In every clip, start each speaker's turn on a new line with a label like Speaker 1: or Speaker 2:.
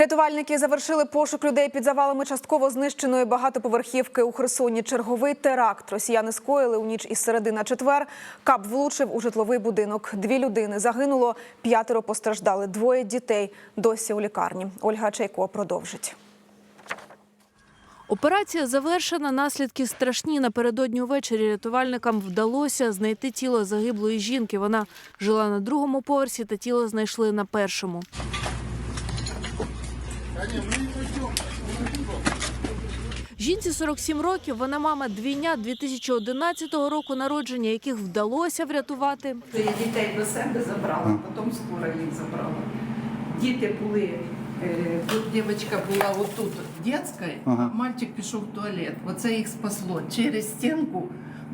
Speaker 1: Рятувальники завершили пошук людей під завалами частково знищеної багатоповерхівки у Херсоні. Черговий теракт росіяни скоїли у ніч із середи на четвер. Кап влучив у житловий будинок. Дві людини загинуло, п'ятеро постраждали. Двоє дітей досі у лікарні. Ольга Чайко продовжить.
Speaker 2: Операція завершена. Наслідки страшні. Напередодні увечері рятувальникам вдалося знайти тіло загиблої жінки. Вона жила на другому поверсі, та тіло знайшли на першому. Жінці 47 років. Вона мама двійнят 2011 року народження, яких вдалося врятувати.
Speaker 3: Я дітей до себе забрала, потім скоро їх забрала. Діти були, е, тут дівчинка була отут в дитячій, а мальчик пішов в туалет. Оце їх спасло. Через стінку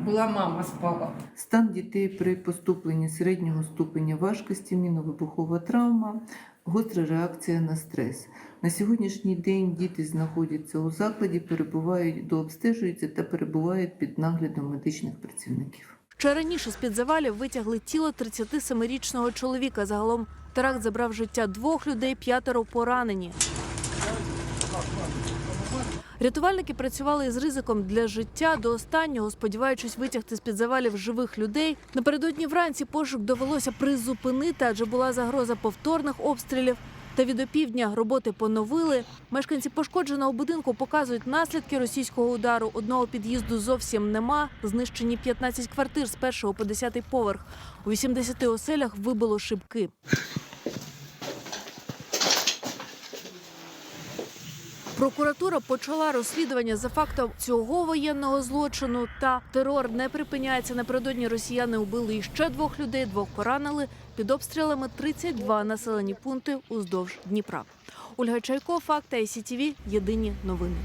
Speaker 3: була мама спала. Стан дітей при поступленні середнього ступеня важкості, міновибухова травма, гостра реакція на стрес. На сьогоднішній день діти знаходяться у закладі, перебувають, дообстежуються та перебувають під наглядом медичних працівників.
Speaker 2: Ще раніше з-під завалів витягли тіло 37-річного чоловіка. Загалом теракт забрав життя двох людей, п'ятеро поранені. Рятувальники працювали із ризиком для життя до останнього, сподіваючись витягти з-під завалів живих людей. Напередодні вранці пошук довелося призупинити, адже була загроза повторних обстрілів. Та від опівдня роботи поновили. Мешканці пошкодженого будинку показують наслідки російського удару. Одного під'їзду зовсім нема. Знищені 15 квартир з першого по 10 поверх. У 80 оселях вибило шибки. Прокуратура почала розслідування за фактом цього воєнного злочину. Та терор не припиняється. Напередодні росіяни убили іще двох людей, двох поранили. Під обстрілами 32 населені пункти уздовж Дніпра. Ольга Чайко, факти ICTV, Єдині новини.